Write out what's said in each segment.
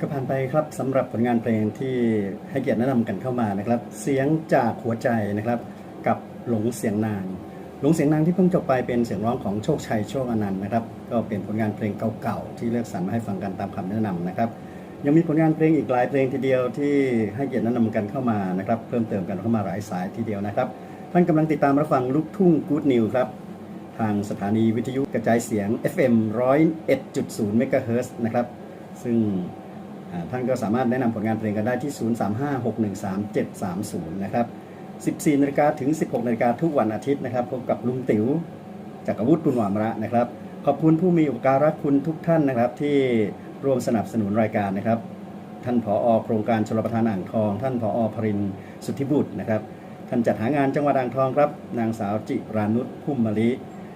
ก็ผ่านไปครับสำหรับผลงานเพลงที่ให้เกียรติแนะนำกันเข้ามานะครับ เสียงจากหัวใจนะครับ กับหลงเสียงนางหลงเสียงนางที่เพิ่งจบไปเป็นเสียงร้องของโชคชัยโชคอนันต์นะครับ ก็เป็นผลงานเพลงเก่าๆที่เลือกสรรมาให้ฟังกันตามคำแนะนำนะครับ ยังมีผลงานเพลงอีกหลายเพลงทีเดียวที่ให้เกียรติแนะนำกันเข้ามานะครับ เพิ่มเติมกันเข้ามาหลายสายทีเดียวนะครับ ท่านกำลังติดตามรับฟังลูกทุ่งกู๊ดนิวครับทางสถานีวิทยุกระจายเสียง FM 101.0เมกะเฮิรตซ์นะครับซึ่ง ท่านก็สามารถแนะนำผลงานเพลงกันได้ที่ 035613730 นะครับ 14นาฬิกาถึง 16นาฬิกาทุกวันอาทิตย์นะครับ พบกับลุงติ๋วจากรวุฒิปุณวามระนะครับ ขอบคุณผู้มีอุปการะคุณทุกท่านนะครับ ที่ร่วมสนับสนุนรายการนะครับ ท่านผอโครงการชลประทานอ่างทอง ท่านผอพรินทร์สุทธิบุตรนะครับ ท่านจัดหางานจังหวัดอ่างทองครับ นางสาวจิรานุชพุ่มมะลิ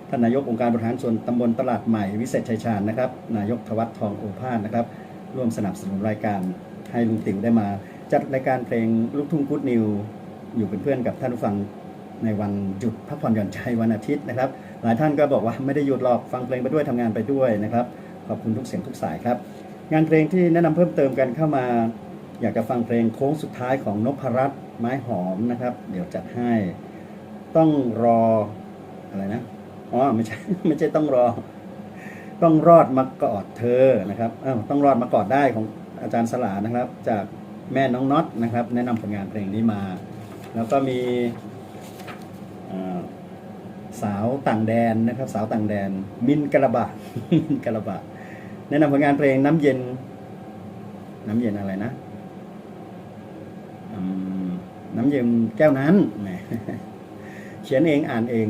ท่านนายกองค์การบริหารส่วนตำบลตลาดใหม่วิเศษชัยชาญนะครับ นายกทวัฒทองโอภาสนะครับ ร่วมสนับสนุนรายการให้ลุงติ๋วได้มา จัดรายการเพลงลูกทุ่งกู๊ดนิว อยู่เป็นเพื่อนกับท่านผู้ฟังในวันหยุดพักผ่อนหย่อนใจวันอาทิตย์นะครับ หลายท่านก็บอกว่าไม่ได้หยุดหรอกฟังเพลงไปด้วยทำงานไปด้วยนะครับ ขอบคุณทุกเสียงทุกสายครับ งานเพลงที่แนะนำเพิ่มเติมกันเข้ามา อยากจะฟังเพลงโค้งสุดท้ายของนพรัตน์ไม้หอมนะครับ เดี๋ยวจัดให้ ต้องรออะไรนะอ๋อไม่ใช่ไม่ใช่ต้องรอ ต้องรอดมากอดเธอนะครับอ้าวต้องรอดมากอดได้ของอาจารย์สลานะครับ จากแม่น้องน็อตนะครับ แนะนำผลงานเพลงนี้มา แล้วก็มีสาวต่างแดนนะครับ สาวต่างแดน มินกะละบะมินกะละบะ แนะนำผลงานเพลงน้ำเย็น น้ำเย็นอะไรนะน้ำเย็นแก้วนั้นเขียนเองอ่านเอง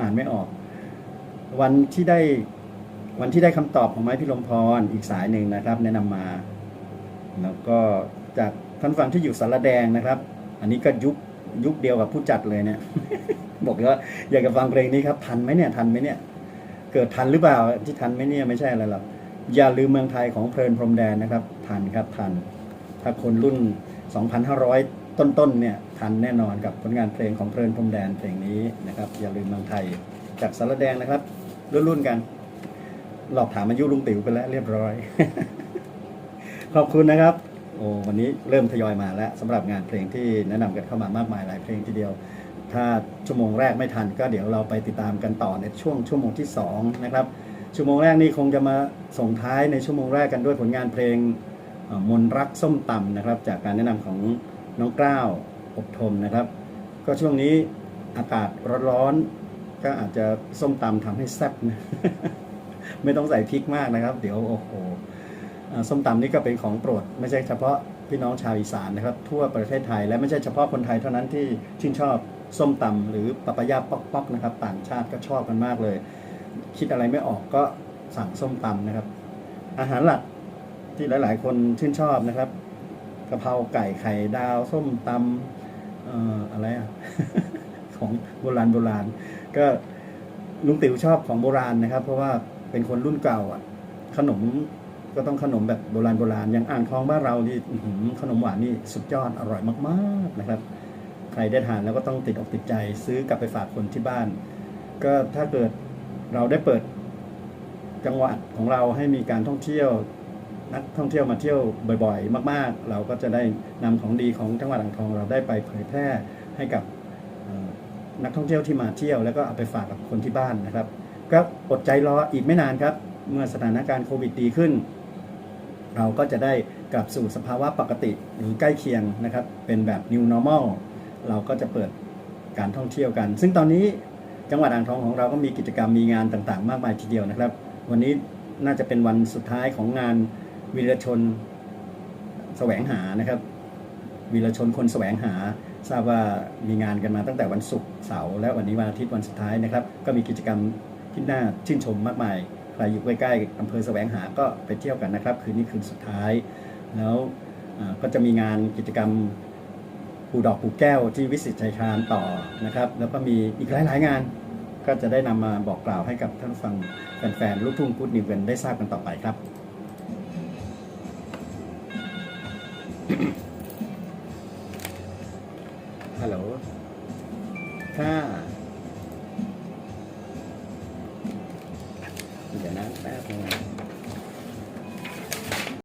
อ่านไม่ออก วันที่ได้ วันที่ได้คำตอบของไม้พิรมพรอีกสายหนึ่งนะครับ แนะนำมา แล้วก็จากท่านฟังที่อยู่สารแดงนะครับ อันนี้ก็ยุคยุคเดียวกับผู้จัดเลยเนี่ย บอกเลยว่าอยากจะฟังเพลงนี้ครับ ทันไหมเนี่ยทันไหมเนี่ย เกิดทันหรือเปล่าที่ทันไหมเนี่ยไม่ใช่อะไรหรอกอย่าลืมเมืองไทยของเพลินพรมแดนนะครับ ทันครับทัน ถ้าคนรุ่น 2,500 ต้นๆเนี่ยทันแน่นอนกับผลงานเพลงของเพลินพรมแดนเพลงนี้นะครับ อย่าลืมเมืองไทยจากสารแดงนะครับ รุ่นๆกัน หลอกถามอายุลุงติ๋วไปแล้วเรียบร้อย ขอบคุณนะครับ โอ้วันนี้เริ่มทยอยมาแล้วสำหรับงานเพลงที่แนะนำกันเข้ามามากมายหลายเพลงทีเดียว ถ้าชั่วโมงแรกไม่ทัน ก็เดี๋ยวเราไปติดตามกันต่อในช่วงชั่วโมงที่สองนะครับชั่วโมงแรกนี่คงจะมาส่งท้ายในชั่วโมงแรกกันด้วยผลงานเพลงมนรักส้มตำนะครับ จากการแนะนำของน้องกล้าวอบทมนะครับ ก็ช่วงนี้อากาศร้อนๆก็อาจจะส้มตำทำให้แซ่บนะ ไม่ต้องใส่พริกมากนะครับ เดี๋ยวโอ้โหส้มตำนี่ก็เป็นของโปรด ไม่ใช่เฉพาะพี่น้องชาวอีสานนะครับ ทั่วประเทศไทยและไม่ใช่เฉพาะคนไทยเท่านั้นที่ชื่นชอบส้มตำหรือปะปะยาป๊อกๆนะครับ ต่างชาติก็ชอบกันมากเลย คิดอะไรไม่ออกก็สั่งส้มตำนะครับ อาหารหลักที่หลาย ๆ คนชื่นชอบนะครับกะเพราไก่ไข่ดาว ส้มตำอออะไรอะของโบราณโบราณ ก็ลุงติ๋วชอบของโบราณนะครับ เพราะว่า เป็นคนรุ่นเก่าอะ ขนมก็ต้องขนมแบบโบราณโบราณอย่างอ่างทองบ้านเรานี่ขนมหวานนี่สุดยอดอร่อยมากๆนะครับ ใครได้ทานแล้วก็ต้องติดอกติดใจซื้อกลับไปฝากคนที่บ้าน ก็ถ้าเกิดเราได้เปิดจังหวัดของเราให้มีการท่องเที่ยวนักท่องเที่ยวมาเที่ยวบ่อยๆ มาก ๆ เราก็จะได้นำของดีของจังหวัดอ่างทองเราได้ไปเผยแพร่ให้กับนักท่องเที่ยวที่มาเที่ยว แล้วก็เอาไปฝากกับคนที่บ้านนะครับ ก็อดใจรออีกไม่นานครับ เมื่อสถานการณ์โควิดดีขึ้น เราก็จะได้กลับสู่สภาวะปกติหรือใกล้เคียงนะครับ เป็นแบบ new normal เราก็จะเปิดการท่องเที่ยวกัน ซึ่งตอนนี้จังหวัดอ่างทองของเราก็มีกิจกรรมมีงานต่างๆ มากมายทีเดียวนะครับ วันนี้น่าจะเป็นวันสุดท้ายของงานวีรชนแสวงหานะครับวีรชนคนแสวงหา ทราบว่ามีงานกันมาตั้งแต่วันศุกร์เสาร์และวันนี้วันอาทิตย์วันสุดท้ายนะครับ ก็มีกิจกรรม ที่น่าชื่นชมมากมาย ใครอยู่ใกล้ๆอำเภอแสวงหาก็ไปเที่ยวกันนะครับ คืนนี้คืนสุดท้าย แล้วก็จะมีงานกิจกรรมปูกดอกปูกแก้วที่วิสิตชัยชานต่อนะครับ แล้วก็มีอีกหลายๆงานก็จะได้นำมาบอกกล่าวให้กับท่านฟังแฟนๆลูกทุ่งกูดนิวกันได้ทราบกันต่อไปครับฮัลโหลถ้า